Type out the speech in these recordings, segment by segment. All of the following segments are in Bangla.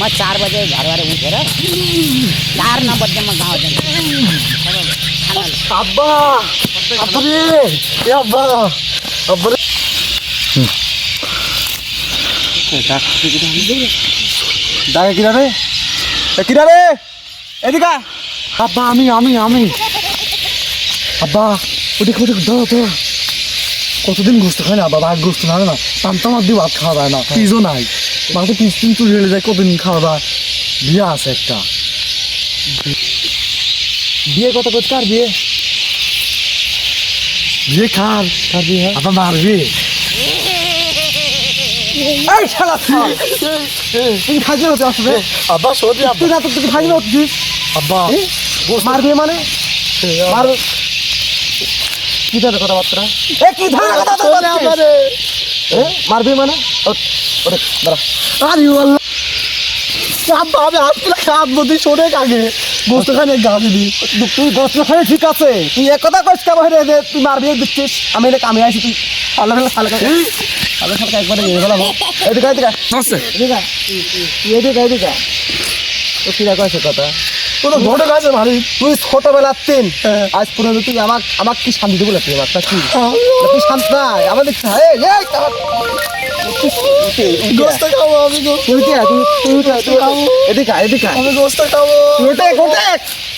मैं चार बजे घर वाले उठे रे चार नंबर जब मैं गाँव जाऊँ আব্বা আব্বারে এ আব্বা আব্বারে ডাকে কিরা রে এ কিরা রে এদিকে আয়। আব্বা আমি আমি আমি আব্বা ওদিকে ওদিকে দাও দাও কতদিন গোস্ত খায় না বাবা আর গোস্ত না না টানটা মার দিয়ে ভাত খাওয়া যায় না পিজও নাই পিস পিন চুরি হয়ে যায় কতদিন খাওয়া যায় বিয়ে আছে একটা। বিয়ে কত করতে আর বিয়ে? বিয়ে খার কার বিয়ে এই শালা তুই! খাইতে হতে আসবে আব্বা সত্যি তুই না মারবি মানে? মার কি ধরনের কথাবার্তা? এ কি ধরনের কথাবার্তা মারবি মানে? আরে আল্লাহ। আব্বা আমি আসলে কাঁদবো তুই শোনে আগে গোস্ত খানে গা দিবি। তুই গোস্ত খানে ঠিক আছে। তুই এক কথা কইস কেমন রে তুই মারবি দিচ্ছিস। আমি এলে কামে আইছি তুই আল্লাহ আল্লাহ খালে খালে খালে একবারে গিয়ে গেলাম এদিকে এদিকে নমস্তে এদিকে তুই এদিকে এদিকে তো কিরা কয়েছে কথা? কোনো ঘটে গেছে ভারী তুই ছোটবেলার তিন আজ পর্যন্ত তুই আমাক আমাক কি শান্তি দিব তুই আমার কি তুই শান্ত নাই আমাদের এদিকে এদিকে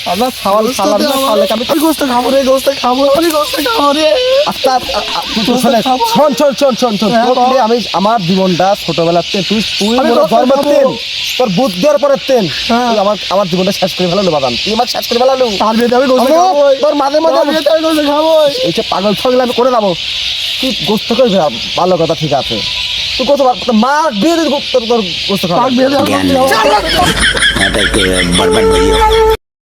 আমার না খাওয়ালে আমি তুই গোস্ত খাব রে গোস্ত খাব আমি গোস্ত খাব রে। আচ্ছা শোন শোন শোন শোন শোন তোর আমি আমার জীবনটা ছোটবেলার তেন তুই তুই মোর গোস্ত তেন তোর বুদ্ধির পরে তেন তুই আমার আমার জীবনটা শেষ করে ফেলালো বাদাম। তুই আমার শেষ করে ফেলালো। তার বিয়েতে আমি গোস্ত খাব তোর মাঝে মাঝে আমি গোস্ত খাব এইসব পাগল ফাগল আমি করে যাব। তুই গোস্ত করে ভালো কথা ঠিক আছে। তুই কত মা বিয়ে তোর গোস্ত। খাব। বরবাদ হয়ে